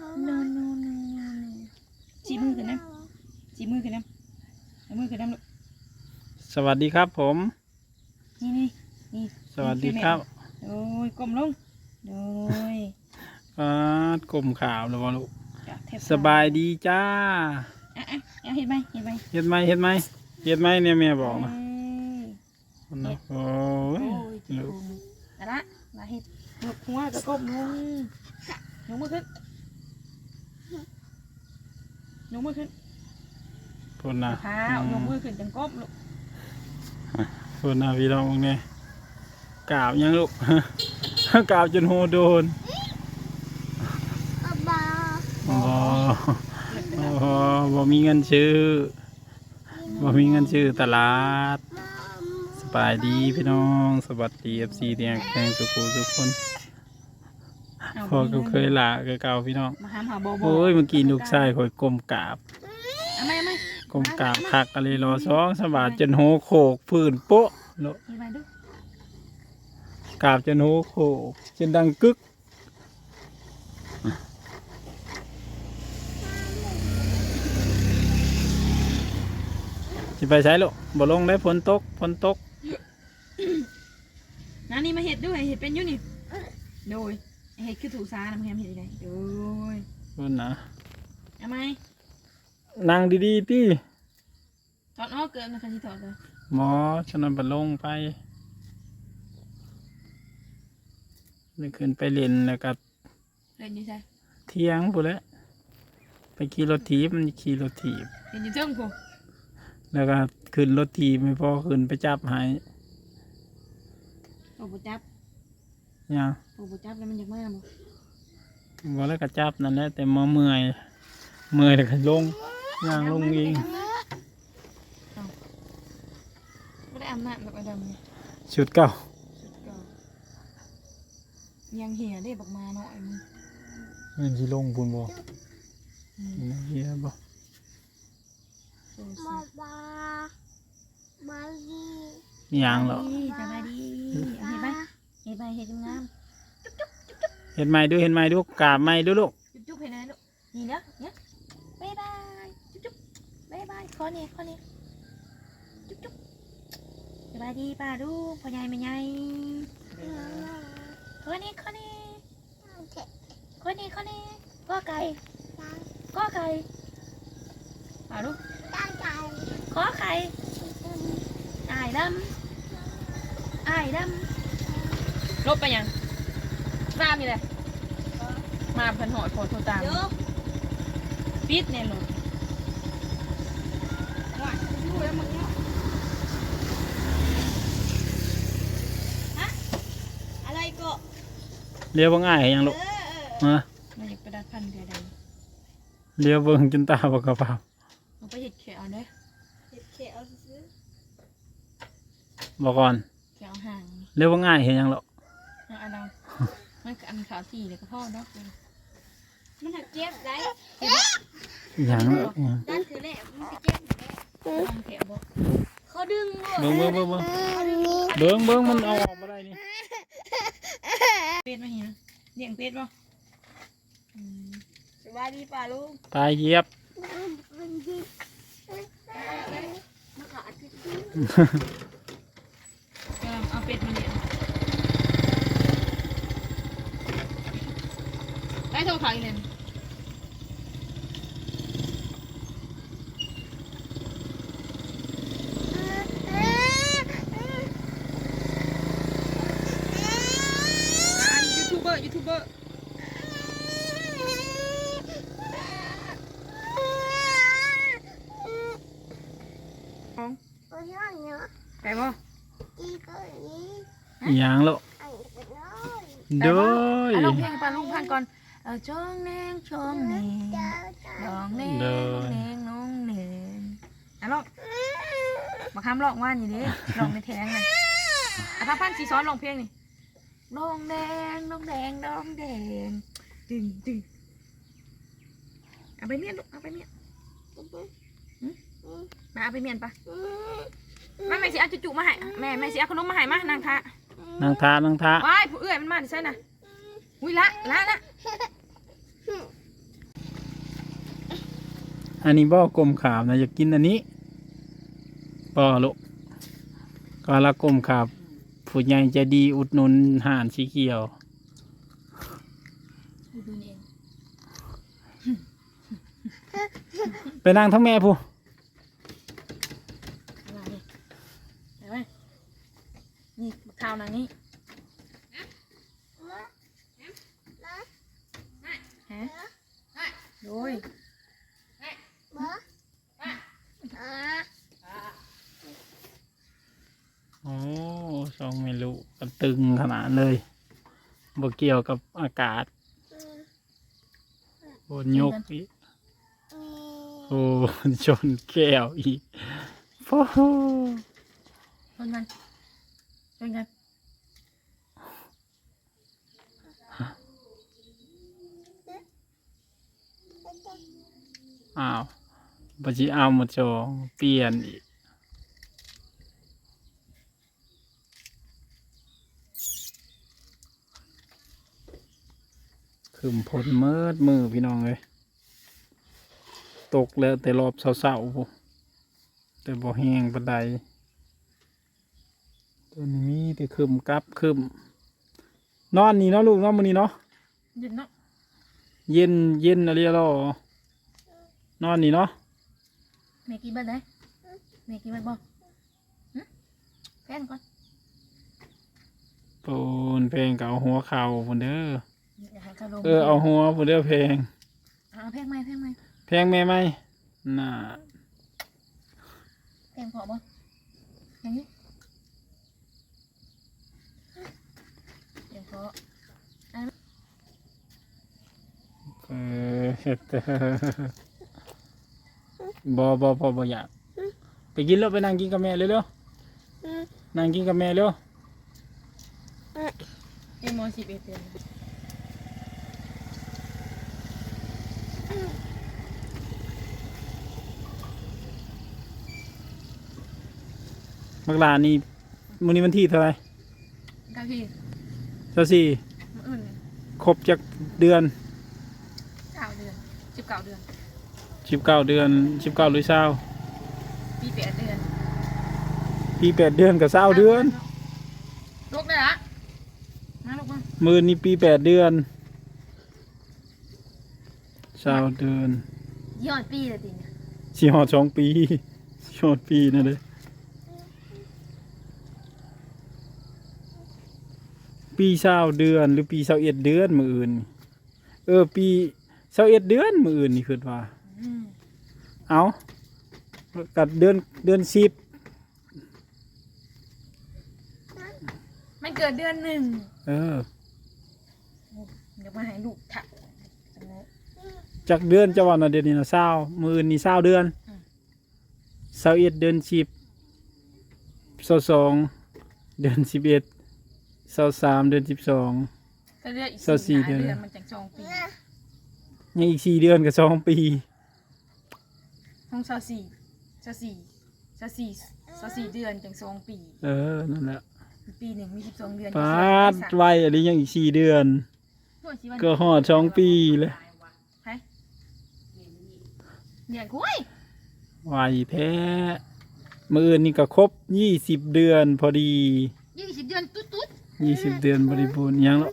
โนโนโนโนจีมือขึ้นนะจีมือขึ้นนะเอามือขึ้นนะลูกสวัสดีครับผม นี่นี่นี่สวัสดีครับโอ้ยก้มลงโอ้ยอ่ากลมข่าวแล้วบ่ลูกจ้ะเทปสบายดีจ้าอะอะเอาเห็นไหมเห็นไหมเฮ็ดไหมเฮ็ดไหมเฮ็ดไหมเนี่ยแม่บอกนะเอ้ยนะโอ้โอ้ยยจีลูกบุงนะละมาเห็ดลูกหัวจะก้มลงยกมือขึ้น ยกมือขึ้นพุ่นนะเท้ายกมือขึ้นจังก้มลูกพุ่นนะพี่น้องเนี่ยกราบยังลูกกราบจนหูโดนบ่บ่บ่มีเงินซื้อบ่มีเงินซื้อตลาด สบายดีพี่น้อง สวัสดี FC เตียงแข่งสุขุทุกคนเอา พอก็เคยละคือเก่าพี่น้องมาหามหาโบโบโอ้ยเมื่อกี้ลูกชายคอยกลมกราบเอาไหมเอาไหมกลมกราบคักอะไรรอสองสบาดจนโหโขกพื้นโป๊ะโลเห็นไหมดูกราบจนโหโขกจนดังกึกจะไปใช้ลูกบ่ลงได้ฝนตกฝนตก นานี่มาเห็ดด้วยเห็ดเป็นอยู่นี่โดย เห็ดคือถูสานะมึงเห็ดยังไงโดยเพิ่นนะเอาไหมนั่งดีๆพี่ถอดออกเกินนะคันที่ถอดเลยหมอฉะนั้นบ่ลงไปนี่ขึ้นไปเล่นแล้วก็เล่นอยู่ใช่เที่ยงพู้นแหล้วไปขี่รถถีบมันขี่รถถีบ เล่นอยู่เทิงกูแล้วก็ขึ้นรถถีบไม่พอขึ้นไปจับใหายโอ้บุจับเนี่ ยงโอ้บุจับแล้วมันอยากมาบ่บ่แล้วก็จับนั่นแหละแต่หมอเมื่อย เมื่อยแล้วก็ลงย่างลงเองไม่ได้อาบน้ำแบบไอ้ดำเนี่ยชุดเก่าสุดเก่ายังเหี่ยได้บอกมาหน่อยมึงเงินที่ลงบุญบ่อืมเฮียบ่โซ่ Baba, Magi, ย่างหรอกสบายดีเอาเห็ดไหม เห็ดไหมเห็ดงามเห็นไหมดูเห็นไหมดูกราบไหมดูลูกจุ๊บจุ๊บให้หนะลูกนี่เนาะเนี่ยบายบายจุ๊บจุ๊บบายบายขอเนี่ยขอเนี่ยจุ๊บจุ๊บสบายดีป้าดูพ่อใหญ่แม่ใหญ่ขอเนี่ยขอเนี่ยขอเนี่ยขอเนี่ยก็ไก่ก็ไก่ป้าดูขอไข่อายดำอายดำ ลบไปยังตามนี่เลยมาเพันหอดโพอโทรตาม ปิดเนี่ยลูกอะไรก็เลี้ยวบ่ง่ายให้หยังลูกฮะเราอยากไปดัดพันเดือดเลี้ยวเบิ่งจนตาบ่กระพริบเราไปเห็ดเขียวเด้อเห็ดเขียวซื้อบ่ก่อนเขียวห่างเลี้ยวบ่ง่ายให้หยังลูก นะอันเรามันกับอันขาวสีเลยก็พ่อเนาะมันถักเจ็บได้อีหยังลูกอีหยังนั่นคือแหละมันจะเจ็บลองเขียวบอกเขาดึงเบิ่งเบิ่งเบิ่งเบิ่งเบิ่งเบิ่งมันเอาออกมาได้นี่เป็ดมาเหียเลี้ยงเป็ดป่ะสบายดีป่าลุงตายเหยียบมันขาด กำลังเอาเป็ดมาเลี้ยง ได้โทรขายเลยอันยูทูบ เบอร์ยูทูบเบอร์โอ้ยเนาะไปบ่อีกคนนี้อีหยังลูกไอ้ก็น้อยโดยอะลองเพลงให้ปาลุงพันก่อนเออจ้องแนงจ้องแนงเจ้าน้องแนงเด้น้อองแนงน้องแนงอะลองมาคำลองว่านอยู่ดิลองในแทงเลยอะถ้าพันสีซ้อนลองเพลงนี่น้องแดงน้องแดงน้องแดงดึงดึงเอาไปเมียนลูกเอาไปเมียนมาเอาไปเมียนปะแม่แม่สิเอาจุ๊ๆมาให้แม่แม่สิเอาขนมมาให้มานางทะนั่งทานั่งทาว้ายผู้เอื้อยมันมาดิใช่น่ะอุ้ยละละละ อันนี้บ่อกลมขาวนะอยากกินอันนี้บ่ลูกก็ละกลมขาวผู้ใหญ่จะดีอุดหนุนห่านสีเขียวไปนั่งทั้งแม่ผู้ไรเห็นไหมนี่ข้าวนางนี้ฮะโอ้ย โอ้สองเมลูกันตึงขนาดเลยบ่เกี่ยวกับอากาศอืมโอนยกอีกมีโอ้ชนแก้วอีกโอ้โหชนกันชนกันอ้าว บัจิเอามาจองเปลี่ยนอีกขึ้นผลเมิดมือพี่น้องเลยตกแล้วแต่รอบเศร้าๆพู้นแต่บ่แห้งปานใดตัวนี้มีแต่คืมกลับคืมนอนนี่เนาะลูกเนาะมื้อนี้เนาะหยุดเนาะเย็นเย็นอะไรล่ะนอนนี่เนาะ แม่กินเบิดเลยแม่กินเบิดบ่หึแพนก่อนปูนเพลงเก่าหัวเข่าพุ่นเด้ออย่าให้เขาลงเออเอาหัวพุ่นเด้อเพลง เอาแพงไหมแพงไหมเพลงแม่ไหมน่าแพงพอบ่อย่างนี้แพงพอเออเฮ็ดเด้อ บอบอบอบอยากไปกินแล้วไปนั่งกินกับแม่เร็วอืมๆนั่งกินกับแม่เร็วเอ็มอสิบเอ็ดเดือนมักลานี่มื้อนี้วันที่เท่าไหร่กาพี่เจ้าสี่มื้ออื่นครบจากเดือนเก้าเดือนสิบเก้าเดือน สิบเก้าเดือนสิบเก้าหรือเศร้าปีแปดเดือนปีแปดเดือนกับเศร้าเดือนลูกได้ละมาลูกมามือนี่ปีแปดเดือนเศร้าเดือนยี่ห้อปีเลยติเนี่ยสิหอดสองปีสิหอดปีนั่นเลยปีเศร้าเดือนหรือปีเศร้าเอ็ดเดือนมืออื่น เออ ปีเศร้าเอ็ดเดือนมืออื่นนี่คือว่าอืม เอากัดเดือนเดือนสิบมันเกิดเดือนหนึ่งเออเดี๋ยวมาให้ลูกถักจังเลยจากเดือนจะวันนะเดือนนี้นะเศร้ามืออื่นนี่เศร้าเดือนอืมเศร้าเอ็ดเดือนสิบเศร้าสองเดือนสิบเอ็ดเศร้าสามเดือนสิบสองก็เดือนอีกเศร้าสี่ห้เดือนเดือนมันจังสองปียังอีกสี่เดือนกับสองปี ห้องเศร้าสี่เศร้าสี่เศร้าสี่เศร้าสี่เดือนจังสองปี เออ นั่นแหละปีหนึ่งมีสิบสองเดือนปาดไว้อันนี้ยังอีกสี่เดือน ก็หอดสองปีเลยไปเนี่ยกุ้ยไวแท้มืออื่นนี่ก็ครบยี่สิบเดือนพอดียี่สิบเดือนตุ๊ดตุ๊ดยี่สิบเดือนบริบูรณ์ยังแล้ว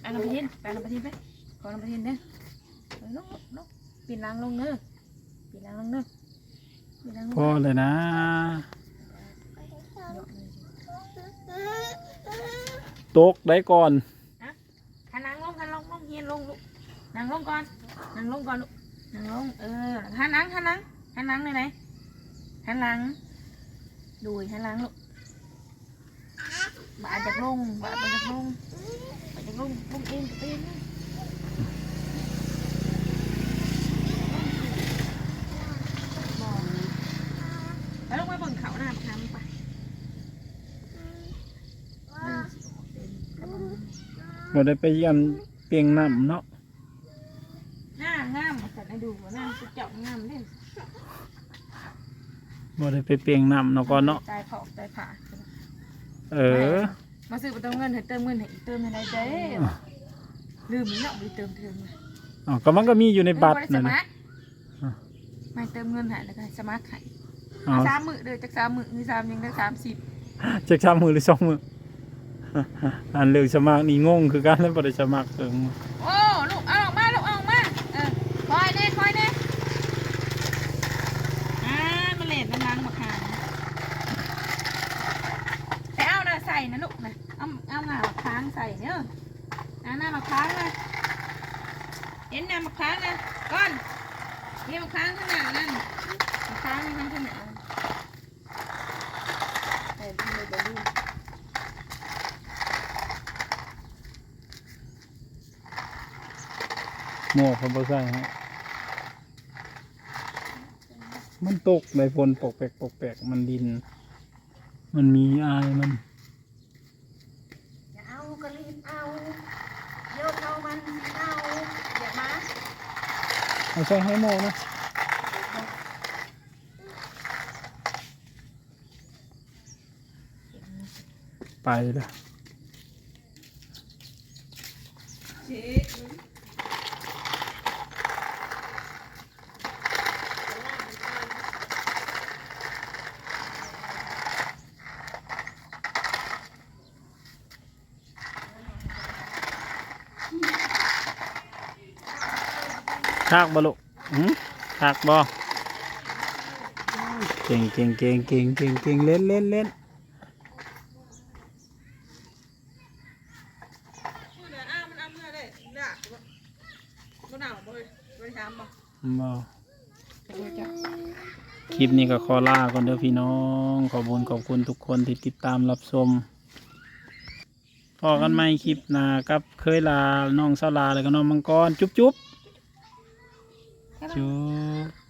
ไปน้ำประเทศไปน้ำประเทศไปขอน้ำประเทศเด้อเออลูกลูกปีนล้างลงเด้อปีนล้างลงเด้อปีนล้างลงพอเลยนะเยอะเลยตกได้ก่อนหันหลังลงหันลงลงเฮียนลงลูกนั่งลงก่อนนั่งลงก่อนลูกนั่งลงเออหันหลังหันหลังหันหลังเลยไหนหันหลังดูหันหลังลูกบาดจากลงบาดจากลงบาดจาก ลงลงเองกับเองนะบอกแล้วลงไปบนเขาหน้าทำไปมันสิออกเป็นกระบอกบ่ได้ไปยันเปียงน้ำเนาะหน้างามแต่ให้ดูว่าหน้าสุดเจาะงามเล่นบ่ได้ไปเปียงน้ำเนาะก่อนเนาะใจเผาใจผ่าเออ มาซื้อประตูเงินให้เติมเงินให้อีกเติมให้ได้เด้ลืมอีกแล้วไปเติมเติมเลยอ๋อก็มันก็มีอยู่ในบัตรเออนั่นบ่นะได้สมัครอะไม่เติมเงินใหายแล้วก็ให้สมัครให้อ๋อสามมือเด้อจากสามมือมีสามยังได้สามสิบจะชามมือหรือสองมืออันเลือกสมัครนี่งงคือกันแล้วบ่ได้สมัครเอิงโอ้ลูกเอาออกมาลูกเอาออกมาเออคอยเน่คอยเน่อ่ามันเล่นน้ำลังมาขามแต่เอานะใส่นะลูกนะเอาเอาหน้ามาค้างใส่เนอะเอหน้ามาค้างนะเห็นหน้ามาค้างนะก้อนนี่มาค้างข้างหน้านั่นมาค้างข้างข้างหน้าใส่ดูเลยดูหมวกเขาบ่ใส่ฮะมันตกในฝนปกแปกปกแปกมันดิน มันมีอายมัน ก็รีบเอาโยกเอามันเอาอย่ามาไม่ใช่ให้โมนะไปเลย ทากบ่ลูกหืมทากบ่เก่งเก่งเก่งเก่งเก่งเก่งเล่นเล่นเล่นพูดเลยอ้ามันเอาเมื่อเลยด่าบ่หนาวบ่เลยบ่ได้ถามบ่บ่คลิปนี้ก็ขอลาก่อนเด้อพี่น้อง ขอบคุณขอบคุณทุกคนที่ติดตามรับชมพอกันใหม่คลิปหน้ากับเคยลา น้องสาวลาแล้วก็น้องมังกร จุ๊บจุ๊บ จุ๊บ